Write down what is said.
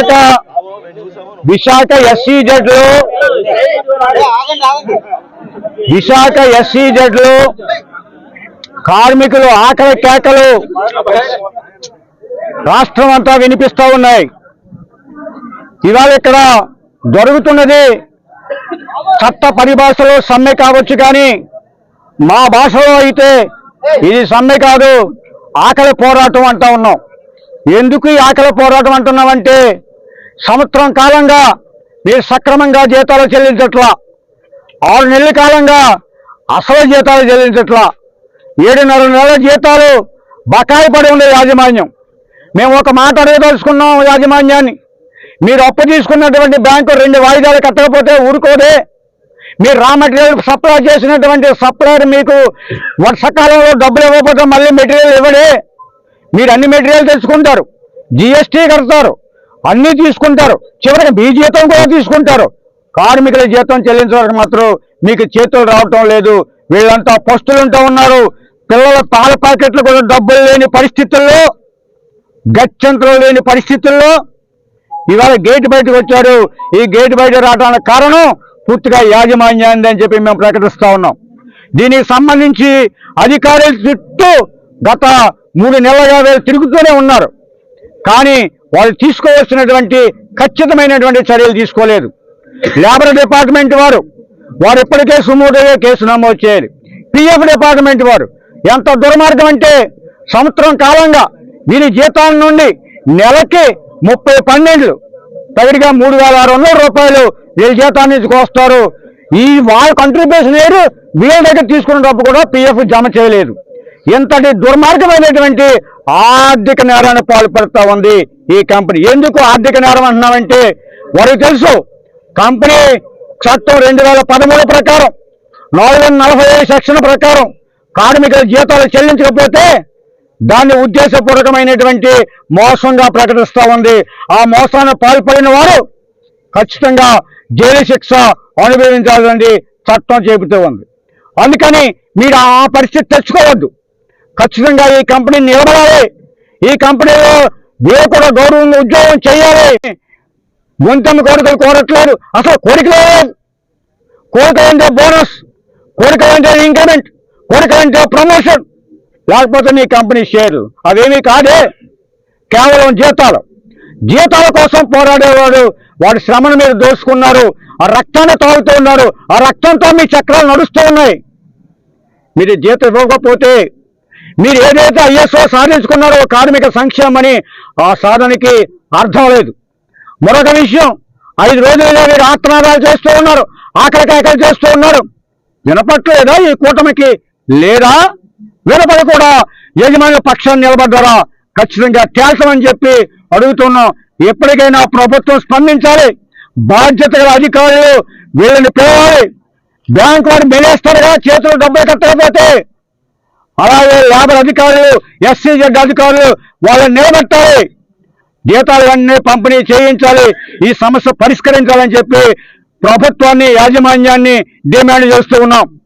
విశాఖ విశాఖ ఎస్సీజెడ్లో విశాఖ ఎస్సీజెడ్లో కార్మికులు ఆకలి కేకలు రాష్ట్రం అంతా వినిపిస్తూ ఉన్నాయి. ఇవాళ ఇక్కడ జరుగుతున్నది చట్ట పరిభాషలో సమ్మె కావచ్చు కానీ మా భాషలో అయితే ఇది సమ్మె కాదు ఆకలి పోరాటం అంటా ఉన్నాం. ఎందుకు ఈ ఆకలి పోరాటం అంటున్నామంటే సంవత్సరం కాలంగా మీరు సక్రమంగా జీతాలు చెల్లించట్లా. ఆరు నెలల కాలంగా అసలు జీతాలు చెల్లించట్లా. ఏడున్నర నెలల జీతాలు బకాయి పడి ఉండే యాజమాన్యం. మేము ఒక మాట అడగదలుచుకున్నాం యాజమాన్యాన్ని. మీరు అప్పు తీసుకున్నటువంటి బ్యాంకు రెండు వాయిదాలు కట్టకపోతే ఊరుకోదే. మీరు రా మెటీరియల్ సప్లై చేసినటువంటి సప్లయర్ మీకు వర్షకాలంలో డబ్బులు ఇవ్వకపోతే మళ్ళీ మెటీరియల్ ఇవ్వడే. మీరు అన్ని మెటీరియల్ తెచ్చుకుంటారు. జిఎస్టీ కడతారు. అన్నీ తీసుకుంటారు. చివరికి మీ జీతం కూడా తీసుకుంటారు. కార్మికుల జీతం చెల్లించడానికి మాత్రం మీకు చేతులు రావటం లేదు. వీళ్ళంతా పస్తులుంటూ ఉన్నారు. పిల్లల పాల ప్యాకెట్లు కూడా డబ్బులు లేని పరిస్థితుల్లో గత్యంతరం లేని పరిస్థితుల్లో ఇవాళ గేట్ బయటకు వచ్చారు. ఈ గేట్ బయట రావడానికి కారణం పూర్తిగా యాజమాన్యాన్ని అని చెప్పి మేము ప్రకటిస్తూ ఉన్నాం. దీనికి సంబంధించి అధికారుల చుట్టూ గత మూడు నెలలుగా వీళ్ళు తిరుగుతూనే ఉన్నారు. కానీ వాళ్ళు తీసుకోవాల్సినటువంటి ఖచ్చితమైనటువంటి చర్యలు తీసుకోలేదు. లేబర్ డిపార్ట్మెంట్ వారు వారు ఇప్పటికే సుమోటోగా కేసు నమోదు చేయాలి. పిఎఫ్ డిపార్ట్మెంట్ వారు ఎంత దుర్మార్గం అంటే సంవత్సరం కాలంగా వీరి జీతాల నుండి నెలకి ముప్పై పన్నెండులు తగిడిగా మూడు వేల ఆరు వందల రూపాయలు వీళ్ళ జీతాన్ని కోస్తారు. ఈ వాళ్ళ కంట్రిబ్యూషన్ లేదు వీళ్ళ దగ్గర తీసుకున్న డబ్బు కూడా పిఎఫ్ జమ చేయలేదు. ఇంతటి దుర్మార్గమైనటువంటి ఆర్థిక నేరాన్ని పాల్పడుతూ ఉంది ఈ కంపెనీ. ఎందుకు ఆర్థిక నేరం అంటున్నామంటే వారికి తెలుసు కంపెనీ చట్టం రెండు వేల పదమూడు ప్రకారం నాలుగు వందల నలభై ఐదు సెక్షన్ ప్రకారం కార్మికుల జీతాలు చెల్లించకపోతే దాన్ని ఉద్దేశపూర్వకమైనటువంటి మోసంగా ప్రకటిస్తూ ఉంది. ఆ మోసాన్ని పాల్పడిన వారు ఖచ్చితంగా జైలు శిక్ష అనుభవించాలని చట్టం చెబుతూ ఉంది. అందుకని మీరు ఆ పరిస్థితి తెచ్చుకోవద్దు. ఖచ్చితంగా ఈ కంపెనీ నిలబడాలి. ఈ కంపెనీలో ఏ కూడా గౌరవంగా ఉద్యోగం చేయాలి. గొంతమ్మ కోరికలు కోరట్లేదు. అసలు కోరికలే కోరికలంటే బోనస్. కోరికలంటే ఇంక్రిమెంట్ కోరికలంటే ప్రమోషన్ లేకపోతే నీ కంపెనీ షేర్లు అవేమీ కాదే. కేవలం జీతాలు. జీతాల కోసం పోరాడేవాడు వాడి శ్రమను మీరు దోసుకున్నారు ఆ రక్తాన్ని తాగుతూ ఉన్నారు. ఆ రక్తంతో మీ చక్రాలు నడుస్తూ ఉన్నాయి. మీరు జీతం ఇవ్వకపోతే మీరు ఏదైతే ఐఎస్ఓ సాధించుకున్నారో కార్మిక సంక్షేమని ఆ సాధనకి అర్థం లేదు. మరొక విషయం ఐదు రోజులుగా మీరు ఆత్మనాదాలు చేస్తూ ఉన్నారు ఆకలికాయకలు చేస్తూ ఉన్నారు. వినపట్లేదా ఈ కూటమికి? లేదా? వినపడి కూడా యజమాని పక్షాన్ని నిలబడ్డారా? ఖచ్చితంగా తేల్చమని చెప్పి అడుగుతున్నాం. ఎప్పటికైనా ప్రభుత్వం స్పందించాలి. బాధ్యత గల అధికారులు వీళ్ళని పిలవాలి. బ్యాంకు వారు మెలేస్తారుగా చేతులు డబ్బులు కట్టకపోతే. అలాగే లేబర్ అధికారులు ఎస్సీజెడ్ అధికారులు వాళ్ళని నిలబెట్టాలి. జీతాలన్నీ పంపిణీ చేయించాలి. ఈ సమస్య పరిష్కరించాలని చెప్పి ప్రభుత్వాన్ని యాజమాన్యాన్ని డిమాండ్ చేస్తూ ఉన్నాం.